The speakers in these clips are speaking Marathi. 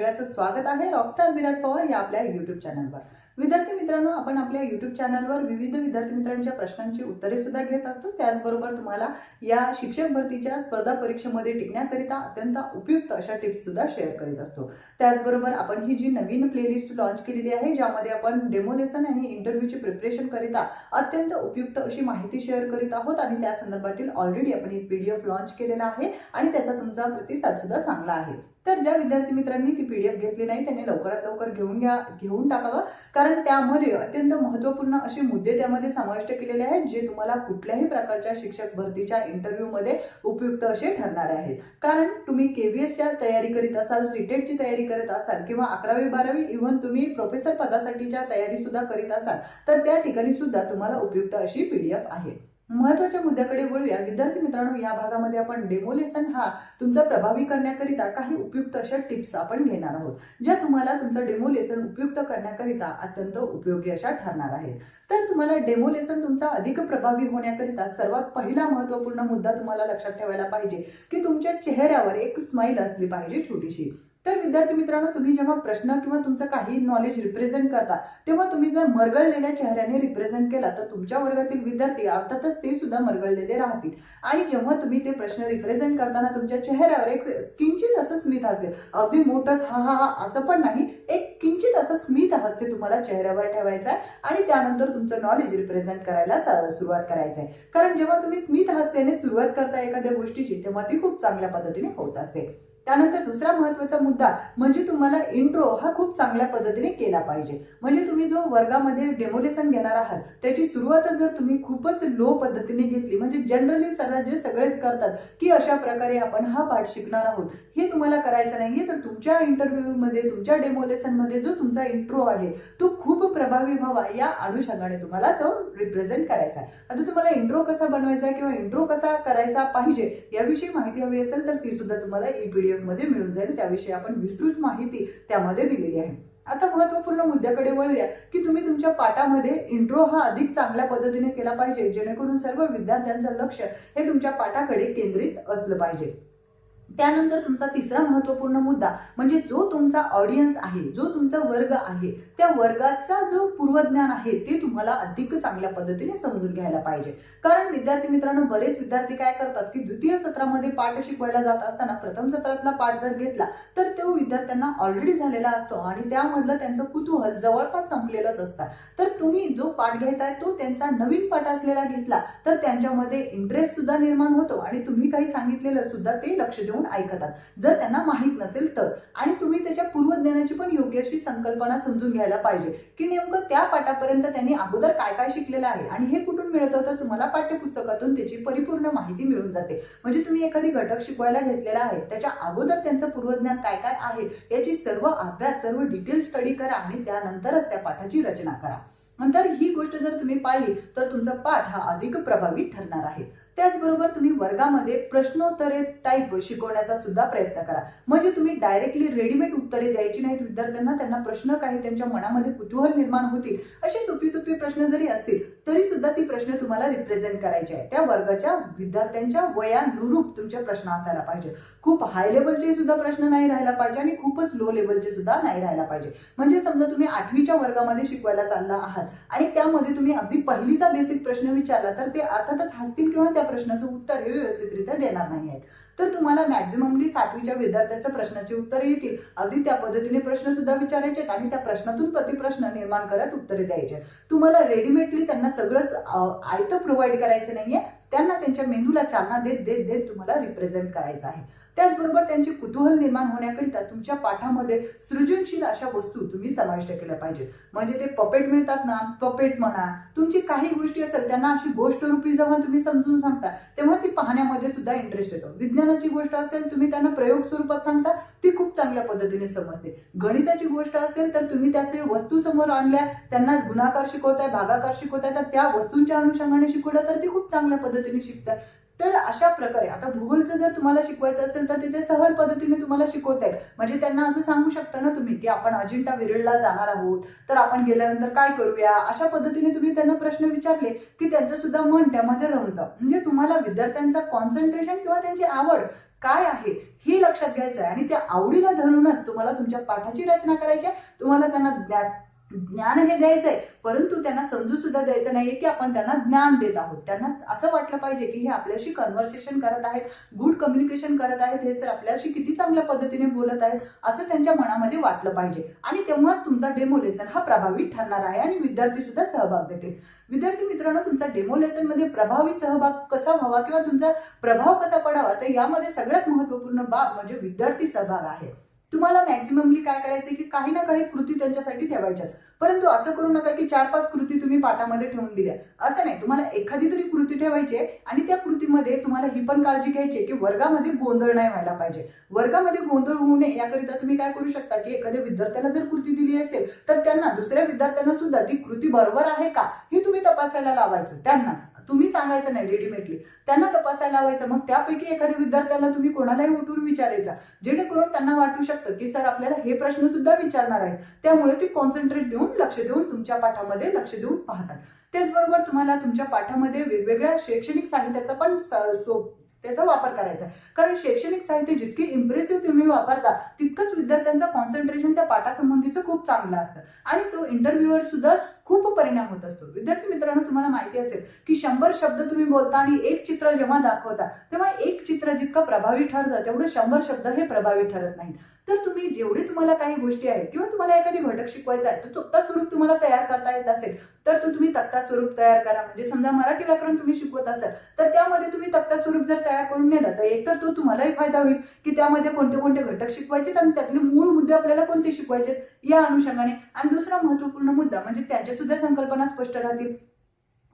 सगळ्याचं स्वागत आहे. रॉकस्टार विराट पवार या आपल्या युट्यूब चॅनलवर विद्यार्थी मित्रांनो आपण आपल्या युट्यूब चॅनलवर विविध विद्यार्थी मित्रांच्या प्रश्नांची उत्तरे सुद्धा घेत असतो. त्याचबरोबर तुम्हाला या शिक्षक भरतीच्या स्पर्धा परीक्षेमध्ये टिकण्याकरिता अत्यंत उपयुक्त अशा टिप्स सुद्धा शेअर करीत असतो. त्याचबरोबर आपण ही जी नवीन प्लेलिस्ट लॉन्च केलेली आहे ज्यामध्ये आपण डेमोलेसन आणि इंटरव्ह्यूची प्रिपरेशन करिता अत्यंत उपयुक्त अशी माहिती शेअर करीत आहोत आणि त्या संदर्भातील ऑलरेडी आपण एक पीडीएफ लॉन्च केलेला आहे आणि त्याचा तुमचा प्रतिसाद सुद्धा चांगला आहे. तर ज्या विद्यार्थी मित्रांनी ती पी डी एफ घेतली नाही त्यांनी लवकरात लवकर घेऊन घ्या घेऊन टाकावं. कारण त्यामध्ये अत्यंत महत्त्वपूर्ण असे मुद्दे त्यामध्ये समाविष्ट केलेले आहेत जे तुम्हाला कुठल्याही प्रकारच्या शिक्षक भरतीच्या इंटरव्ह्यूमध्ये उपयुक्त असे ठरणार आहेत. कारण तुम्ही के व्ही एसच्या तयारी करीत असाल सीटेटची तयारी करत असाल किंवा अकरावी बारावी इव्हन तुम्ही प्रोफेसर पदासाठीच्या तयारीसुद्धा करीत असाल तर त्या ठिकाणी सुद्धा तुम्हाला उपयुक्त अशी पी डी एफ आहे. महत्त्वाच्या मुद्द्याकडे वळूया. विद्यार्थी मित्रांनो या भागामध्ये आपण डेमो लेसन हा तुमचा प्रभावी करण्याकरिता काही उपयुक्त अशा टिप्स आपण घेणार आहोत ज्या तुम्हाला तुमचं डेमो लेसन उपयुक्त करण्याकरिता अत्यंत उपयोगी अशा ठरणार आहेत. तर तुम्हाला डेमो लेसन तुमचा अधिक प्रभावी होण्याकरिता सर्वात पहिला महत्त्वपूर्ण मुद्दा तुम्हाला लक्षात ठेवायला पाहिजे की तुमच्या चेहऱ्यावर एक स्माईल असली पाहिजे छोटीशी. तर विद्यार्थी मित्रांनो तुम्ही जेव्हा प्रश्न किंवा तुमचं काही नॉलेज रिप्रेझेंट करता तेव्हा तुम्ही जर मरगळलेल्या चेहऱ्याने रिप्रेझेंट केला तर तुमच्या वर्गातील विद्यार्थी अर्थातच ते सुद्धा मरगळलेले राहतील. आणि जेव्हा तुम्ही ते प्रश्न रिप्रेझेंट करताना तुमच्या चेहऱ्यावर एक किंचित असं स्मित असेल अगदी मोठंच हा हा हा असं पण नाही एक किंचित असं स्मित हास्य तुम्हाला चेहऱ्यावर ठेवायचं आहे आणि त्यानंतर तुमचं नॉलेज रिप्रेझेंट करायला सुरुवात करायचं आहे कारण जेव्हा तुम्ही स्मित हास्याने सुरुवात करता एखाद्या गोष्टीची तेव्हा ती खूप चांगल्या पद्धतीने होत असते. त्यानंतर दुसरा महत्त्वाचा मुद्दा म्हणजे तुम्हाला इंट्रो हा खूप चांगल्या पद्धतीने केला पाहिजे. म्हणजे तुम्ही जो वर्गामध्ये डेमोलेशन घेणार आहात त्याची सुरुवातच जर तुम्ही खूपच लो पद्धतीने घेतली म्हणजे जनरली सर जे सगळेच करतात की अशा प्रकारे आपण हा पाठ शिकणार आहोत हे तुम्हाला करायचं नाहीये तर तुमच्या इंटरव्ह्यूमध्ये तुमच्या डेमोलेशनमध्ये जो तुमचा इंट्रो आहे तो खूप प्रभावी व्हावा या अनुषंगाने तुम्हाला तो रिप्रेझेंट करायचा आहे. आता तुम्हाला इंट्रो कसा बनवायचा आहे किंवा इंट्रो कसा करायचा पाहिजे याविषयी माहिती हवी असेल तर ती सुद्धा तुम्हाला ई पीडीएफमध्ये मिळून जाईल त्याविषयी आपण विस्तृत माहिती त्यामध्ये दिलेली आहे. आता महत्त्वपूर्ण मुद्द्याकडे वळूया की तुम्ही तुमच्या पाठामध्ये इंट्रो हा अधिक चांगल्या पद्धतीने केला पाहिजे जेणेकरून सर्व विद्यार्थ्यांचं लक्ष हे तुमच्या पाठाकडे केंद्रित असलं पाहिजे. त्यानंतर तुमचा तिसरा महत्त्वपूर्ण मुद्दा म्हणजे जो तुमचा ऑडियन्स आहे जो तुमचा वर्ग आहे त्या वर्गाचा जो पूर्वज्ञान आहे ते तुम्हाला अधिक चांगल्या पद्धतीने समजून घ्यायला पाहिजे. कारण विद्यार्थी मित्रांनो बरेच विद्यार्थी काय करतात की द्वितीय सत्रामध्ये पाठ शिकवायला जात असताना प्रथम सत्रातला पाठ जर घेतला तर तो विद्यार्थ्यांना ऑलरेडी झालेला असतो आणि त्यामधलं त्यांचं कुतूहल जवळपास संपलेलंच असतं. तर तुम्ही जो पाठ घ्यायचा आहे तो त्यांचा नवीन पाठ असलेला घेतला तर त्यांच्यामध्ये इंटरेस्ट सुद्धा निर्माण होतो आणि तुम्ही काही सांगितलेलं सुद्धा ते लक्ष देऊन ऐकतात. जर त्यांना माहीत नसेल तर. आणि तुम्ही त्याच्या पूर्वज्ञानाची पण योग्य अशी संकल्पना समजून घ्यायला पाहिजे. की नेमकं त्या पाठापर्यंत त्यांनी अगोदर काय काय शिकलेलं आहे? आणि हे कुठून मिळत? होतं तुम्हाला पाठ्यपुस्तकातून त्याची परिपूर्ण माहिती मिळून जाते. म्हणजे तुम्ही एखादी घटक शिकवायला घेतलेला आहे. त्याच्या अगोदर त्यांचं पूर्वज्ञान काय काय आहे? याची सर्व अभ्यास सर्व डिटेल स्टडी करा आणि त्यानंतरच त्या पाठाची रचना करा. नंतर ही गोष्ट जर तुम्ही पाळली तर तुमचा पाठ हा अधिक प्रभावी ठरणार आहे. त्याचबरोबर तुम्ही वर्गामध्ये प्रश्नोत्तरे टाईप शिकवण्याचा सुद्धा प्रयत्न करा. म्हणजे तुम्ही डायरेक्टली रेडीमेड उत्तरे द्यायची नाहीत विद्यार्थ्यांना त्यांना प्रश्न काही त्यांच्या मनामध्ये कुतूहल निर्माण होतील. अशी सोपी सोपी प्रश्न जरी असतील तरी सुद्धा ती प्रश्न तुम्हाला रिप्रेझेंट करायचे आहे त्या वर्गाच्या विद्यार्थ्यांच्या वयानुरूप तुमचे प्रश्न असायला पाहिजे खूप हाय लेवलचे सुद्धा प्रश्न नाही राहायला पाहिजे आणि खूपच लो लेवलचे सुद्धा नाही राहायला पाहिजे. म्हणजे समजा तुम्ही आठवीच्या वर्गामध्ये शिकवायला चालला आहात आणि त्यामध्ये तुम्ही अगदी पहिलीचा बेसिक प्रश्न विचारला तर ते अर्थातच हसतील किंवा त्या प्रश्नाचं उत्तर हे व्यवस्थितरित्या देणार नाही आहेत. तर तुम्हाला मॅक्झिममली सातवीच्या विद्यार्थ्याच्या प्रश्नाची उत्तरे येतील. अगदी त्या पद्धतीने प्रश्न सुद्धा विचारायचे आहेत आणि त्या प्रश्नातून प्रतिप्रश्न निर्माण करत उत्तरे द्यायचे तुम्हाला रेडीमेडली त्यांना सगळंच आयतं प्रोव्हाइड करायचं नाहीये. त्यांना त्यांच्या मेंदूला चालना देत देत देत तुम्हाला रिप्रेझेंट करायचं आहे. त्याचबरोबर त्यांचे कुतूहल निर्माण होण्याकरिता तुमच्या पाठामध्ये सृजनशील अशा वस्तू तुम्ही समाविष्ट केल्या पाहिजेत. म्हणजे ते पपेट मिळतात ना पपेट म्हणा तुमची काही गोष्टी असेल त्यांना अशी गोष्ट रूपी जेव्हा तुम्ही समजून सांगता तेव्हा ती पाहण्यामध्ये सुद्धा इंटरेस्ट येतो. विज्ञानाची गोष्ट असेल तुम्ही त्यांना प्रयोग स्वरूपात सांगता ती खूप चांगल्या पद्धतीने समजते. गणिताची गोष्ट असेल तर तुम्ही त्याचे वस्तू समोर आणल्या त्यांना गुणाकार शिकवताय भागाकार शिकवताय तर त्या वस्तूंच्या अनुषंगाने शिकवलं तर ती खूप चांगल्या पद्धतीने शिकतात. तर अशा प्रकारे आता भूगोलचं जर तुम्हाला शिकवायचं असेल तर तिथे सहल पद्धतीने तुम्हाला शिकवता येईल. म्हणजे त्यांना असं सांगू शकता ना तुम्ही की आपण अजिंठा विरळला जाणार आहोत तर आपण गेल्यानंतर काय करूया? अशा पद्धतीने तुम्ही त्यांना प्रश्न विचारले की त्यांचं सुद्धा मन त्यामध्ये रमतं म्हणजे तुम्हाला विद्यार्थ्यांचा कॉन्सन्ट्रेशन किंवा त्यांची आवड काय आहे हे लक्षात घ्यायचं आहे. आणि त्या आवडीला धरूनच तुम्हाला तुमच्या पाठाची रचना करायची आहे. तुम्हाला त्यांना ज्ञा- ज्ञान हे द्यायचं आहे परंतु त्यांना समजू सुद्धा द्यायचं नाहीये की आपण त्यांना ज्ञान देत आहोत. त्यांना असं वाटलं पाहिजे की हे आपल्याशी कन्व्हर्सेशन करत आहेत गुड कम्युनिकेशन करत आहेत हे सर आपल्याशी किती चांगल्या पद्धतीने बोलत आहेत असं त्यांच्या मनामध्ये वाटलं पाहिजे. आणि तेव्हाच तुमचा डेमो लेसन हा प्रभावी ठरणार आहे आणि विद्यार्थी सुद्धा सहभाग देतील. विद्यार्थी मित्रांनो तुमचा डेमो लेसनमध्ये प्रभावी सहभाग कसा व्हावा किंवा तुमचा प्रभाव कसा पडावा तर यामध्ये सगळ्यात महत्त्वपूर्ण बाब म्हणजे विद्यार्थी सहभाग आहे. तुम्हाला मॅक्झिममली काय करायचं की काही ना काही कृती त्यांच्यासाठी ठेवायच्यात. परंतु असं करू नका की चार पाच कृती तुम्ही पाठामध्ये ठेवून दिल्या. असं नाही. तुम्हाला एखादी तरी कृती ठेवायची आहे आणि त्या कृतीमध्ये तुम्हाला ही पण काळजी घ्यायची की वर्गामध्ये गोंधळ नाही व्हायला पाहिजे. वर्गामध्ये गोंधळ होऊ नये याकरिता तुम्ही काय करू शकता की एखाद्या विद्यार्थ्याला जर कृती दिली असेल तर त्यांना दुसऱ्या विद्यार्थ्यांना सुद्धा ती कृती बरोबर आहे का हे तुम्ही तपासायला लावायचं. त्यांनाच. तुम्ही सांगायचं नाही रेडीमेडली त्यांना तपासायला लावायचं मग त्यापैकी एखाद्या विद्यार्थ्याला तुम्ही कोणालाही उठून विचारायचा जेणेकरून त्यांना वाटू शकतं की सर आपल्याला हे प्रश्न सुद्धा विचारणार आहेत. त्यामुळे ते कॉन्सन्ट्रेट देऊन लक्ष देऊन तुमच्या पाठामध्ये लक्ष देऊन पाहतात. त्याचबरोबर तुम्हाला तुमच्या पाठामध्ये वेगवेगळ्या शैक्षणिक साहित्याचा पण त्याचा वापर करायचा आहे. कारण शैक्षणिक साहित्य जितके इम्प्रेसिव्ह तुम्ही वापरता तितकंच विद्यार्थ्यांचं कॉन्सन्ट्रेशन त्या पाठासंबंधीचं खूप चांगलं असतं. आणि तो इंटरव्ह्यूवर सुद्धा खूप परिणाम होत असतो. विद्यार्थी मित्रांनो तुम्हाला माहिती असेल की शंभर शब्द तुम्ही बोलता आणि एक चित्र जेव्हा दाखवता तेव्हा एक चित्र जितकं प्रभावी ठरतं तेवढं शंभर शब्द हे प्रभावी ठरत नाहीत. तर तुम्ही जेवढे तुम्हाला काही गोष्टी आहेत किंवा तुम्हाला एखादी घटक शिकवायचा आहे तर तक्ता स्वरूप तुम्हाला तयार करता येत असेल तर तो तुम्ही तक्ता स्वरूप तयार करा. म्हणजे समजा मराठी व्याकरण तुम्ही शिकवत असाल तर त्यामध्ये तुम्ही तक्ता स्वरूप जर तयार करून नेलं तर एकतर तो तुम्हालाही फायदा होईल की त्यामध्ये कोणते कोणते घटक शिकवायचे आणि त्यातले मूळ मुद्दे आपल्याला कोणते शिकवायचे या अनुषंगाने. आणि दुसरा महत्त्वपूर्ण मुद्दा म्हणजे त्यांच्या सुद्धा संकल्पना स्पष्ट राहतील.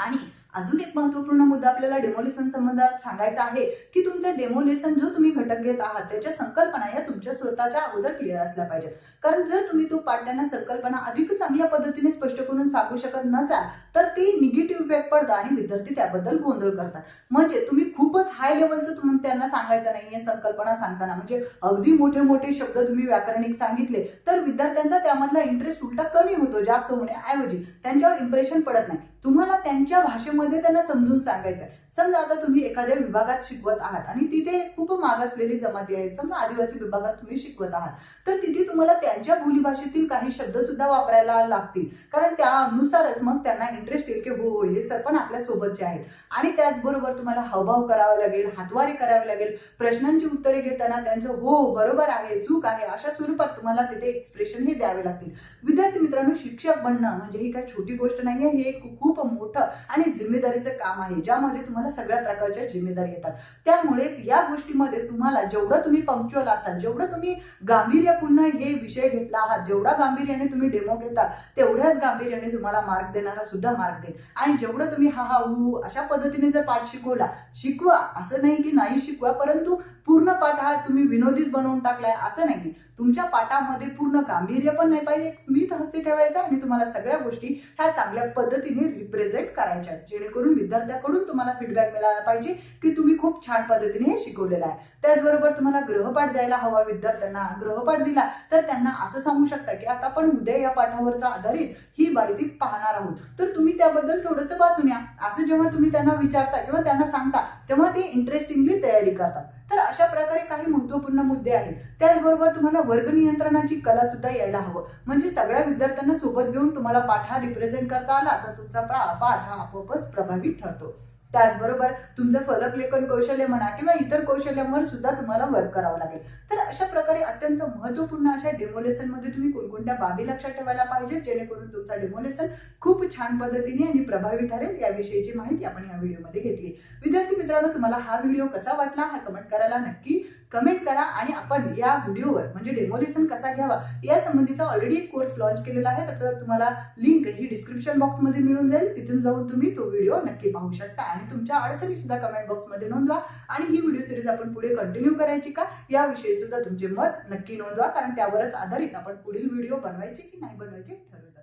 आणि अजून एक महत्त्वपूर्ण मुद्दा आपल्याला डेमोलेशन संबंधात सांगायचा आहे की तुमचा डेमोलेशन जो तुम्ही घटक घेत आहात त्याच्या संकल्पना या तुमच्या स्वतःच्या अगोदर क्लिअर असल्या पाहिजेत. कारण जर तुम्ही तो पाडताना संकल्पना अधिक चांगल्या पद्धतीने स्पष्ट करून सांगू शकत नसाल तर ती निगेटिव्ह इफेक्ट पडतं आणि विद्यार्थी त्याबद्दल गोंधळ करतात. म्हणजे तुम्ही खूपच हाय लेवलचं तुम्ही त्यांना सांगायचं नाहीये संकल्पना सांगताना. म्हणजे अगदी मोठे मोठे शब्द तुम्ही व्याकरणिक सांगितले तर विद्यार्थ्यांचा त्यामधला इंटरेस्ट उलटा कमी होतो जास्त होण्याऐवजी. त्यांच्यावर इम्प्रेशन पडत नाही. तुम्हाला त्यांच्या भाषेमध्ये त्यांना समजून सांगायचं आहे समजा आता तुम्ही एखाद्या विभागात शिकवत आहात आणि तिथे खूप मागासलेली जमाती आहेत समजा आदिवासी विभागात तुम्ही शिकवत आहात तर तिथे तुम्हाला त्यांच्या बोलीभाषेतील काही शब्द सुद्धा वापरायला लागतील. कारण त्यानुसारच मग त्यांना इंटरेस्ट येईल की हो हो हे सर पण आपल्या सोबतचे आहेत. आणि त्याचबरोबर तुम्हाला हावभाव करावा लागेल हातवारी करावी लागेल प्रश्नांची उत्तरे घेताना त्यांचं हो बरोबर आहे चूक आहे अशा स्वरूपात तुम्हाला तिथे एक्सप्रेशन हे द्यावे लागतील. विद्यार्थी मित्रांनो शिक्षक बनणं म्हणजे ही काही छोटी गोष्ट नाहीये हे एक खूप मोठं आणि जिम्मेदारीचं काम आहे ज्यामध्ये तुम्हाला सगळ्या प्रकारच्या जिम्मेदारी येतात त्यामुळे या गोष्टीमध्ये तुम्हाला जेवढं तुम्ही पंक्च्युअल असाल जेवढं तुम्ही गांभीर्यपूर्ण हे विषय घेतला आहात जेवढा गांभीर्याने तुम्ही डेमो घेता तेवढ्याच गांभीर्याने तुम्हाला मार्क देणारा सुद्धा मार्क देईल. आणि जेवढं तुम्ही हा हा हू अशा पद्धतीने जर पाठ शिकवला शिकवा. असं नाही की नाही शिकवा परंतु पूर्ण पाठ हा तुम्ही विनोदीच बनवून टाकलाय असं नाही. तुमच्या पाठामध्ये पूर्ण गांभीर्य पण नाही पाहिजे एक स्मित हस्ती ठेवायचा आणि तुम्हाला सगळ्या गोष्टी ह्या चांगल्या पद्धतीने रिप्रेझेंट करायच्या जेणेकरून विद्यार्थ्याकडून तुम्हाला फीडबॅक मिळाला पाहिजे की तुम्ही खूप छान पद्धतीने हे शिकवलेलं आहे. त्याचबरोबर तुम्हाला ग्रहपाठ द्यायला हवा विद्यार्थ्यांना ग्रहपाठ दिला तर त्यांना असं सांगू शकता की आता आपण उद्या या पाठावरचा आधारित ही माहिती पाहणार आहोत. तर तुम्ही त्याबद्दल थोडंसं वाचून या. असं जेव्हा तुम्ही त्यांना विचारता किंवा त्यांना सांगता तेव्हा ते इंटरेस्टिंगली तयारी करतात. तर अशा प्रकारे काही महत्त्वपूर्ण मुद्दे आहेत. त्याचबरोबर तुम्हाला वर्ग नियंत्रणाची कला सुद्धा यायला हवं. म्हणजे सगळ्या विद्यार्थ्यांना सोबत घेऊन तुम्हाला पाठ हा रिप्रेझेंट करता आला तर तुमचा पाठ हा आपोआपच प्रभावी ठरतो. त्याचबरोबर तुमचं फलक लेखन कौशल्य म्हणा किंवा इतर कौशल्यांवर सुद्धा तुम्हाला वर्क करावं लागेल. तर अशा प्रकारे अत्यंत महत्त्वपूर्ण अशा डेमोलेशनमध्ये तुम्ही कोणकोणत्या बाबी लक्षात ठेवायला पाहिजे जेणेकरून तुमचा डेमोलेसन खूप छान पद्धतीने आणि प्रभावी ठरेल याविषयीची माहिती आपण या व्हिडिओमध्ये घेतली. विद्यार्थी मित्रांनो तुम्हाला हा व्हिडिओ कसा वाटला हा कमेंट करायला नक्की कमेंट करा आणि आपण या व्हिडिओवर म्हणजे डेमोलेसन कसा घ्यावा या संबंधीचा ऑलरेडी एक कोर्स लॉन्च केलेला आहे. त्याचं तुम्हाला लिंक ही डिस्क्रिप्शन बॉक्समध्ये मिळून जाईल. तिथून जाऊन तुम्ही तो व्हिडिओ नक्की पाहू शकता. आणि तुमच्या अडचणी सुद्धा कमेंट बॉक्समध्ये नोंदवा. आणि ही व्हिडिओ सिरीज आपण पुढे कंटिन्यू करायची का? याविषयी सुद्धा तुमचे मत नक्की नोंदवा. कारण त्यावरच आधारित आपण पुढील व्हिडिओ बनवायचे की नाही बनवायचे ठरवतो.